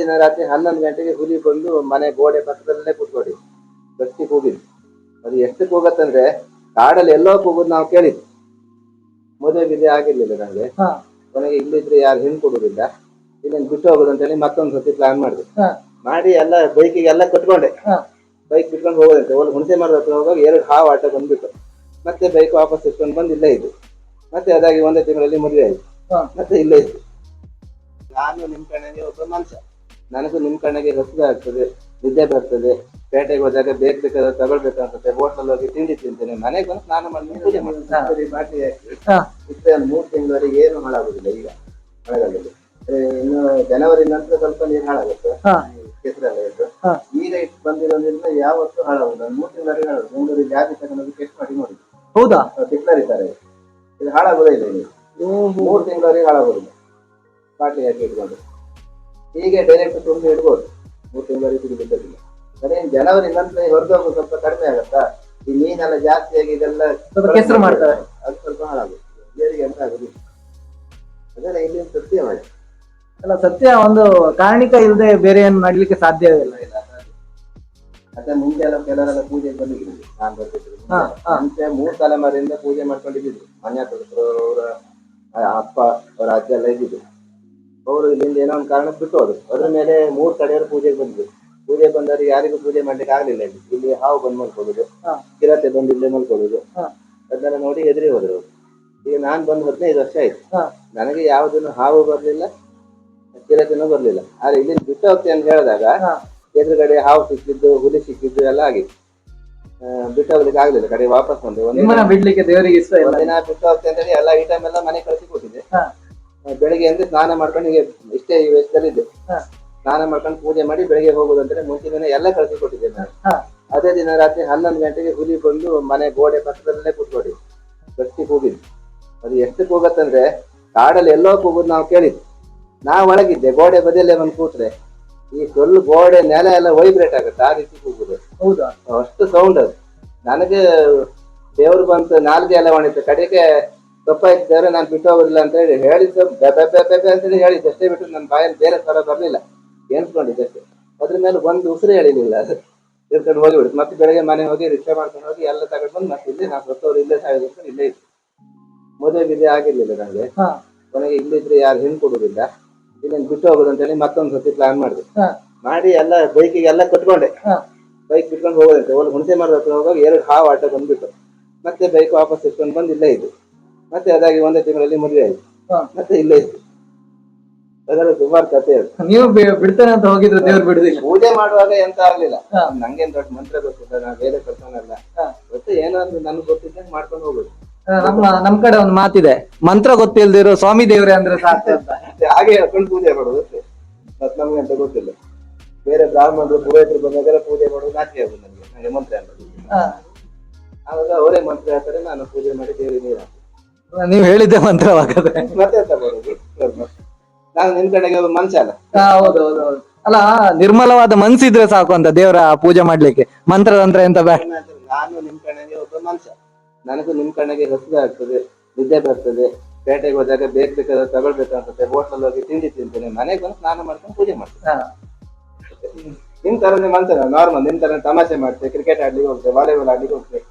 ದಿನ ರಾತ್ರಿ ಹನ್ನೊಂದು ಗಂಟೆಗೆ ಹುಲಿ ಬಂದು ಮನೆ ಗೋಡೆ ಪಕ್ಕದಲ್ಲೇ ಕೂತ್ಕೊಡಿ. ಗಟ್ಟಿ ಕೂಗಿದ್ವಿ ಅದು ಎಷ್ಟು ಕೂಗತ್ತಂದ್ರೆ ಕಾಡಲ್ಲಿ ಎಲ್ಲೋ ಕೂಗುದು ನಾವು ಕೇಳಿದ್ವಿ. ಮದುವೆ ಬಿದ್ದೆ ಆಗಿರ್ಲಿಲ್ಲ ನನಗೆ. ಕೊನೆಗೆ ಇಲ್ಲಿದ್ರೆ ಯಾರು ಹಿಂದ್ ಕೊಡುದಿಲ್ಲ ಇದನ್ನು ಬಿಟ್ಟು ಹೋಗುದು ಅಂತೇಳಿ ಮತ್ತೊಂದು ಸತಿ ಪ್ಲಾನ್ ಮಾಡಿದೆ. ಮಾಡಿ ಎಲ್ಲ ಬೈಕಿಗೆ ಎಲ್ಲ ಕಟ್ಕೊಂಡೆ ಬೈಕ್ ಬಿಟ್ಕೊಂಡು ಹೋಗೋದಂತೆ ಒಂದು ಹುಣಸೆ ಮರದ ಹತ್ರ ಹೋಗುವಾಗ ಎರಡು ಹಾವು ಆಟ ಬಂದ್ಬಿಟ್ಟು. ಮತ್ತೆ ಬೈಕ್ ವಾಪಸ್ ಇಟ್ಕೊಂಡು ಬಂದು ಇಲ್ಲೇ ಇದ್ದು ಮತ್ತೆ ಅದಾಗಿ ಒಂದೇ ತಿಂಗಳಲ್ಲಿ ಮದುವೆ ಆಯ್ತು. ಮತ್ತೆ ಇಲ್ಲೇ ಇದ್ದು ನಾನು ನಿಮ್ ಕಣ್ಣಿಗೆ ಒಬ್ಬ ಮನುಷ್ಯ. ನನಗೂ ನಿಮ್ ಕಣ್ಣಿಗೆ ಹಸಿವೆ ಆಗ್ತದೆ ನಿದ್ದೆ ಬರ್ತದೆ ಪೇಟೆಗೆ ಹೋದಾಗ ಬೇಕ್ ಬೇಕಾದ್ರೆ ತಗೊಳ್ಬೇಕನ್ಸುತ್ತೆ ಹೋಟ್ಲಲ್ಲಿ ಹೋಗಿ ತಿಂಡಿ ತಿಂತೇನೆ ಮನೆಗೆ ಬಂದು ಸ್ನಾನ ಮಾಡಿ ಪೂಜೆ ಮಾಡ್ತೀನಿ. ಬಾಟ್ಲಿ ಒಂದು ಮೂರು ತಿಂಗಳವರೆಗೆ ಏನು ಹಾಳಾಗುದಿಲ್ಲ ಈಗ ಮಳೆಗಾಲದಲ್ಲಿ. ಇನ್ನು ಜನವರಿ ನಂತರ ಸ್ವಲ್ಪ ನೀರು ಹಾಳಾಗುತ್ತೆ. ಕೆಸರೆಲ್ಲ ಹಾ. ಈಗ ಇಟ್ಟು ಬಂದಿರೋದ್ರಿಂದ ಯಾವತ್ತೂ ಹಾಳಾಗುದಿಲ್ಲ. ಮೂರು ತಿಂಗಳವರೆಗೆ ಹಾಳಾಗುದು ಬೆಂಗಳೂರಿಗೆ ಜಾತಿ ತಗೊಂಡು ಟೆಸ್ಟ್ ಮಾಡಿ ನೋಡಿ. ಹೌದಾ? ಟಿಕ್ಲರ್ ಇದ್ದಾರೆ. ಇದು ಹಾಳಾಗೋದೇ ಇಲ್ಲ ಇಲ್ಲಿ ಮೂರು ತಿಂಗಳವರೆಗೆ ಹಾಳಾಗೋದಿಲ್ಲ. ಬಾಟ್ಲಿ ಹಾಕಿ ಇಟ್ಕೊಂಡು. ಹೀಗೆ ಡೈರೆಕ್ಟ್ ತುಂಬಿ ಇಡ್ಬೋದು. ಮೂರು ತಿಂಗಳವರೆಗೂ ಕುಡಿಬೇಕಾಗಿಲ್ಲ ಅದೇ ಜನವರಿ ನಂತರ ಹೊರದೋಗು ಸ್ವಲ್ಪ ಕಡಿಮೆ ಆಗತ್ತಾ? ಈ ಮೀನೆಲ್ಲ ಜಾಸ್ತಿ ಆಗಿ ಇದೆಲ್ಲ ಸ್ವಲ್ಪ ಕೆಸರು ಮಾಡ್ತಾರೆ. ಅದು ಸ್ವಲ್ಪ ಹಾಳಾಗುತ್ತೆ. ಬೇರೆ ಎಂತ ಆಗುದಿಲ್ಲ. ಅದನ್ನ ಇಲ್ಲಿ ಸತ್ಯ ಮಾಡಿ. ಅಲ್ಲ ಸತ್ಯ ಒಂದು ಕಾರಣಿಕ ಇಲ್ಲದೆ ಬೇರೆ ಏನು ಮಾಡ್ಲಿಕ್ಕೆ ಸಾಧ್ಯವಿಲ್ಲ ಅದೇ. ಮುಂಚೆ ಎಲ್ಲ ಕೆಲವರೆಲ್ಲ ಪೂಜೆ ಬಂದಿದ್ರು. ನಾನು ಬರ್ತಿದ್ರು. ಮುಂಚೆ ಮೂರ್ ತಲೆಮಾರಿಯಿಂದ ಪೂಜೆ ಮಾಡ್ಕೊಂಡಿದ್ರು ಮನೆ ಅವರ ಅಪ್ಪ ಅವರ ಅಜ್ಜ ಎಲ್ಲ ಇದ್ದಿದ್ರು. ಅವರು ಇಲ್ಲಿಂದ ಏನೋ ಒಂದು ಕಾರಣಕ್ಕೆ ಬಿಟ್ಟು ಹೋದ್ರು. ಅದ್ರ ಮೇಲೆ ಮೂರ್ ಕಡೆಯವರು ಪೂಜೆಗೆ ಬಂದಿದ್ರು ಪೂಜೆ ಬಂದವರು ಯಾರಿಗೂ ಪೂಜೆ ಮಾಡ್ಲಿಕ್ಕೆ ಆಗ್ಲಿಲ್ಲ ಇಲ್ಲಿ. ಇಲ್ಲಿ ಹಾವು ಬಂದ್ ಮಲ್ಕೊಳ್ಳೋದು ಹಾ. ಚಿರತೆ ಬಂದು ಇಲ್ಲೇ ಮಲ್ಕೊಳ್ಳೋದು. ಅದನ್ನ ಅದನ್ನೆಲ್ಲ ನೋಡಿ ಹೆದರಿ ಹೋದ್ರು ಅವ್ರು. ಈಗ ನಾನ್ ಬಂದು ಹದಿನೈದು ವರ್ಷ ಆಯ್ತು. ನನಗೆ ಯಾವುದನ್ನು ಹಾವು ಬರ್ಲಿಲ್ಲ ಕಿರತೆನೂ ಬರ್ಲಿಲ್ಲ. ಆದ್ರೆ ಇಲ್ಲಿ ಬಿಟ್ಟು ಹೋಗ್ತೀನಿ ಅಂತ ಹೇಳಿದಾಗ ಎದುರುಗಡೆ ಹಾವು ಸಿಕ್ಕಿದ್ದು ಹುಲಿ ಸಿಕ್ಕಿದ್ದು ಎಲ್ಲ ಆಗಿತ್ತು. ಬಿಟ್ಟು ಹೋಗ್ಲಿಕ್ಕೆ ಆಗ್ಲಿಲ್ಲ. ಕಡೆ ವಾಪಸ್ ಬಂದೆ. ಒಂದಿನ ಬಿಡ್ಲಿಕ್ಕೆ ದೇವರಿಗೆ ಇಷ್ಟ ಒಂದಿನ ಬಿಟ್ಟು ಹೋಗ್ತೇನೆ ಅಂತೇಳಿ ಎಲ್ಲ ಐಟಮ್ ಎಲ್ಲ ಮನೆ ಕಳಿಸಿ ಆ, ಬೆಳಿಗ್ಗೆ ಅಂದ್ರೆ ಸ್ನಾನ ಮಾಡ್ಕೊಂಡು ಹೀಗೆ ಇಷ್ಟೇ ಈ ವಯಸ್ಸಲ್ಲಿ ಇದ್ದೆ. ಸ್ನಾನ ಮಾಡ್ಕೊಂಡು ಪೂಜೆ ಮಾಡಿ ಬೆಳಿಗ್ಗೆ ಹೋಗುದು ಅಂದ್ರೆ ಮುಂಚಿನ ದಿನ ಎಲ್ಲ ಕಳಿಸಿ ಕೊಟ್ಟಿದ್ದೆ ನಾನು. ಅದೇ ದಿನ ರಾತ್ರಿ ಹನ್ನೊಂದು ಗಂಟೆಗೆ ಹುಲಿ ಬಂದು ಮನೆ ಗೋಡೆ ಪಕ್ಕದಲ್ಲೇ ಕೂತ್ಕೊಡಿ. ಗಟ್ಟಿ ಕೂಗಿದ್ವಿ ಅದು ಎಷ್ಟು ಕೂಗತ್ತಂದ್ರೆ ಕಾಡಲ್ಲಿ ಎಲ್ಲೋ ಕೂಗುದು ನಾವು ಕೇಳಿದ್ವಿ ನಾ ಒಳಗಿದ್ದೆ ಗೋಡೆ ಬದಿಯಲ್ಲೇ ಬಂದು ಕೂತ್ರೆ. ಈ ಫುಲ್ ಗೋಡೆ ನೆಲ ಎಲ್ಲ ವೈಬ್ರೇಟ್ ಆಗುತ್ತೆ ಆ ರೀತಿ ಕೂಗುದು. ಹೌದಾ? ಅಷ್ಟು ಸೌಂಡ್ ಅದು. ನನಗೆ ದೇವ್ರು ಬಂತು ನಾಲ್ಗೆ ಎಲ್ಲ ಒಣಿತು ಕಡೆಗೆ ತಪ್ಪಾಯ್ತು ಇದ್ದಾರೆ ನಾನು ಬಿಟ್ಟು ಹೋಗೋದಿಲ್ಲ ಅಂತ ಹೇಳಿ ಹೇಳಿದ್ದು. ಬೆಬೆ ಅಂತೇಳಿ ಹೇಳಿದ್ದು. ಅಷ್ಟೇ ಬಿಟ್ಟು ನನ್ನ ಬಾಯಲ್ಲಿ ಬೇರೆ ಸ್ವರ ಬರಲಿಲ್ಲ. ಎನ್ಸ್ಕೊಂಡಿದ್ದೆ ಅಷ್ಟೇ. ಅದ್ರ ಮೇಲೆ ಒಂದು ಉಸಿರು ಹೇಳಿರ್ಲಿಲ್ಲ ಅದು ಇರ್ಕೊಂಡು ಹೋಗಿಬಿಡುತ್ತೆ ಮತ್ತೆ ಬೆಳಗ್ಗೆ ಮನೆ ಹೋಗಿ ರಿಕ್ಷಾ ಮಾಡ್ಕೊಂಡು ಹೋಗಿ ಎಲ್ಲ ತಗೊಂಡು ಬಂದು ಮತ್ತೆ ಇಲ್ಲಿ ನಾನು ಸತ್ತವ್ರು ಇಲ್ಲೇ ಸಾಯೋದು ಇಲ್ಲೇ ಇತ್ತು ಮದುವೆ ಬಿದ್ದೆ ಆಗಿರ್ಲಿಲ್ಲ ನನಗೆ. ಕೊನೆಗೆ ಇಲ್ಲಿದ್ರೆ ಯಾರು ಹೆಣ್ಣು ಕೊಡೋದಿಲ್ಲ ಇದನ್ನು ಬಿಟ್ಟು ಹೋಗೋದು ಅಂತ ಹೇಳಿ ಮತ್ತೊಂದು ಸತಿ ಪ್ಲಾನ್ ಮಾಡಿದೆ. ಮಾಡಿ ಎಲ್ಲ ಬೈಕಿಗೆ ಎಲ್ಲ ಕಟ್ಕೊಂಡೆ. ಬೈಕ್ ಬಿಟ್ಕೊಂಡು ಹೋಗೋದಂತೆ. ಒಂದು ಹುಣಸೆ ಮರದ ಹತ್ರ ಹೋಗುವಾಗ ಎರಡು ಹಾವು ಆಟ ಬಂದ್ಬಿಟ್ಟು ಮತ್ತೆ ಬೈಕ್ ವಾಪಸ್ ಇಟ್ಕೊಂಡು ಬಂದು ಇಲ್ಲೇ ಇದ್ದು. ಮತ್ತೆ ಅದಾಗಿ ಒಂದೇ ತಿಂಗಳಲ್ಲಿ ಮದುವೆ ಆಯ್ತು. ಮತ್ತೆ ಇಲ್ಲೇ ಇತ್ತು ಅದರ ಸುಮಾರು ಕಥೆ ಅದು ನೀವು ಬಿ- ಬಿಡ್ತೇನೆ ಅಂತ ಹೋಗಿದ್ರು ದೇವ್ರು ಬಿಡುದಿಲ್ಲ. ಪೂಜೆ ಮಾಡುವಾಗ ಎಂತ ಆಗ್ಲಿಲ್ಲ. ಹಾ. ನಂಗೇನ್ ದೊಡ್ಡ ಮಂತ್ರ ಗೊತ್ತಿಲ್ಲ ನಾ ಬೇರೆ ಕರ್ತನಲ್ಲ ಹಾ. ಮತ್ತೆ ಏನೋ ಒಂದು ನನ್ಗೆ ಗೊತ್ತಿದ್ದಂಗೆ ಮಾಡ್ಕೊಂಡು ಹೋಗುದು. ಆ, ನಮ್ಮ ನಮ್ ಕಡೆ ಒಂದು ಮಾತಿದೆ. ಮಂತ್ರ ಗೊತ್ತಿಲ್ದಿರೋ ಸ್ವಾಮಿ ದೇವ್ರೆ ಅಂದ್ರೆ ಸಾಕು ಅಂತ. ಮತ್ತೆ ಹಾಗೆ ಹೇಳ್ಕೊಂಡು ಪೂಜೆ ಮಾಡೋದು ಅಷ್ಟೇ. ಮತ್ತೆ ನಮ್ಗೆ ಅಂತ ಗೊತ್ತಿಲ್ಲ. ಬೇರೆ ಬ್ರಾಹ್ಮಣರು ಪುರೋಹಿತರು ಬಂದಾಗೆಲ್ಲ ಪೂಜೆ ಮಾಡೋದು ನಾಚಿಕೆ ಆಗುದು ನನಗೆ ನನಗೆ ಮಂತ್ರ ಅಂತ ಆ, ಆವಾಗ ಅವರೇ ಮಂತ್ರ ಹೇಳ್ತಾರೆ ನಾನು ಪೂಜೆ ಮಾಡಿ ದೇವ್ರಿಗೆ ನೀರು ಹಾಕ್ತೀನಿ. ನೀವು ಹೇಳಿದ್ದೆ ಮಂತ್ರ ಮತ್ತೆ ಎಂತ ಮಾಡೋದು ನಾನು ಕಡೆಗೆ ಅಲ್ಲ. ನಿರ್ಮಲವಾದ ಮನ್ಸಿದ್ರೆ ಸಾಕು ಅಂತ ದೇವರ ಪೂಜೆ ಮಾಡ್ಲಿಕ್ಕೆ. ಮಂತ್ರ ತಂತ್ರ ಎಂತ ಬೇಡ ನಾನು ನಿಮ್ ಕಡೆಗೆ ಒಬ್ಬ ಮನುಷ್ಯ ನನಗೂ ನಿಮ್ ಕಡೆಗೆ ಆಗ್ತದೆ ನಿದ್ದೆ ಬರ್ತದೆ. ಪೇಟೆಗೆ ಹೋದಾಗ ಬೇಕ್ ಬೇಕಾದ್ರೆ ತಗೊಳ್ಬೇಕಾಗ್ತದೆ. ಹೋಟ್ಲಲ್ಲಿ ಹೋಗಿ ತಿಂಡಿ ತಿಂತೇನೆ. ಮನೆಗೆ ಬಂದು ಸ್ನಾನ ಮಾಡ್ಕೊಂಡು ಪೂಜೆ ಮಾಡ್ತೇನೆ. ಹಾ. ನಿಮ್ ತರನೇ ಮನ್ಸಲ್ಲ ನಾರ್ಮಲ್ ನಿಮ್ ತರ ತಮಾಷೆ ಮಾಡ್ತೇವೆ ಕ್ರಿಕೆಟ್ ಆಡ್ಲಿಕ್ಕೆ ಹೋಗ್ತೇವೆ ವಾಲಿಬಾಲ್ ಆಡ್ಲಿಕ್ಕೆ ಹೋಗ್ತೇವೆ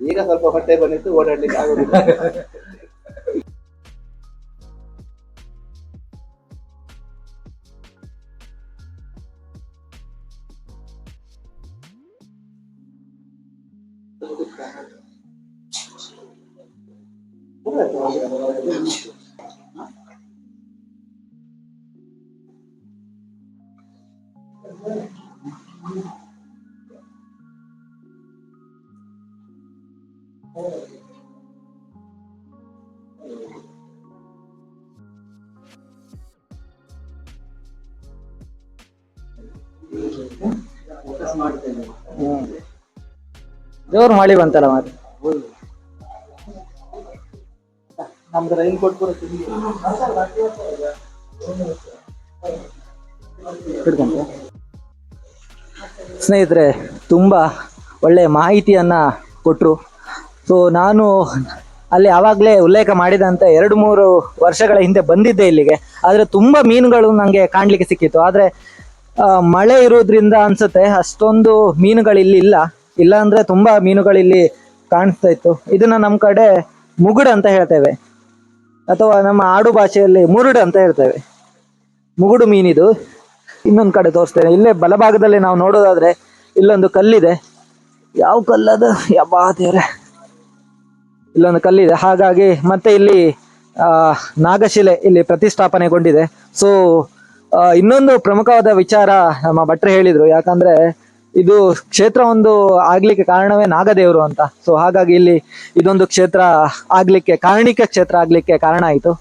ಈಗ ಸ್ವಲ್ಪ ಹೊಟ್ಟೆ ಬಂದಿತ್ತು ಓಡಾಡ್ಲಿಕ್ಕೆ ಆಗೋದಿಲ್ಲ. どうやってわけが流れて。ದೇವ್ರು ಮಾಡಿ ಬಂತಲ್ಲ ಮಾತು ನಮ್ದು ರೈನ್ ಕೋಟ್ ಕೂಡ ತಿಂಡಿ ಹಿಡ್ಕೊಂಡ್ರೆ ಸ್ನೇಹಿತರೆ ತುಂಬ ಒಳ್ಳೆ ಮಾಹಿತಿಯನ್ನ ಕೊಟ್ಟರು ಸೊ ನಾನು ಅಲ್ಲಿ ಆವಾಗಲೇ ಉಲ್ಲೇಖ ಮಾಡಿದಂತೆ ಎರಡು ಮೂರು ವರ್ಷಗಳ ಹಿಂದೆ ಬಂದಿದ್ದೆ ಇಲ್ಲಿಗೆ. ಆದ್ರೆ ತುಂಬಾ ಮೀನುಗಳು ನನಗೆ ಕಾಣಲಿಕ್ಕೆ ಸಿಕ್ಕಿತ್ತು. ಆದ್ರೆ ಆ, ಮಳೆ ಇರೋದ್ರಿಂದ ಅನ್ಸುತ್ತೆ ಅಷ್ಟೊಂದು ಮೀನುಗಳು ಇಲ್ಲಿ ಇಲ್ಲ. ಇಲ್ಲ ಅಂದ್ರೆ ತುಂಬಾ ಮೀನುಗಳು ಇಲ್ಲಿ ಕಾಣಿಸ್ತಾ ಇತ್ತು. ಇದನ್ನ ನಮ್ಮ ಕಡೆ ಮುಗುಡು ಅಂತ ಹೇಳ್ತೇವೆ. ಅಥವಾ ನಮ್ಮ ಆಡು ಭಾಷೆಯಲ್ಲಿ ಮುರುಡು ಅಂತ ಹೇಳ್ತೇವೆ. ಮುಗುಡು ಮೀನಿದು. ಇನ್ನೊಂದು ಕಡೆ ತೋರಿಸ್ತೇನೆ. ಇಲ್ಲೇ ಬಲಭಾಗದಲ್ಲಿ ನಾವು ನೋಡೋದಾದ್ರೆ ಇಲ್ಲೊಂದು ಕಲ್ಲಿದೆ. ಯಾವ ಕಲ್ಲದು? ಯಬ್ಬಾ ದೇವ್ರೆ. ಇಲ್ಲೊಂದು ಕಲ್ಲಿದೆ. ಹಾಗಾಗಿ ಮತ್ತೆ ಇಲ್ಲಿ ನಾಗಶಿಲೆ ಇಲ್ಲಿ ಪ್ರತಿಷ್ಠಾಪನೆಗೊಂಡಿದೆ. ಸೊ ಇನ್ನೊಂದು ಪ್ರಮುಖವಾದ ವಿಚಾರ ನಮ್ಮ ಭಟ್ರು ಹೇಳಿದ್ರು. ಯಾಕಂದ್ರೆ ಇದು ಕ್ಷೇತ್ರ ಒಂದು ಆಗ್ಲಿಕ್ಕೆ ಕಾರಣವೇ ನಾಗದೇವರು ಅಂತ. ಸೊ ಹಾಗಾಗಿ ಇಲ್ಲಿ ಇದೊಂದು ಕ್ಷೇತ್ರ ಆಗ್ಲಿಕ್ಕೆ, ಕಾರಣಿಕ ಕ್ಷೇತ್ರ ಆಗ್ಲಿಕ್ಕೆ ಕಾರಣ ಆಯಿತು.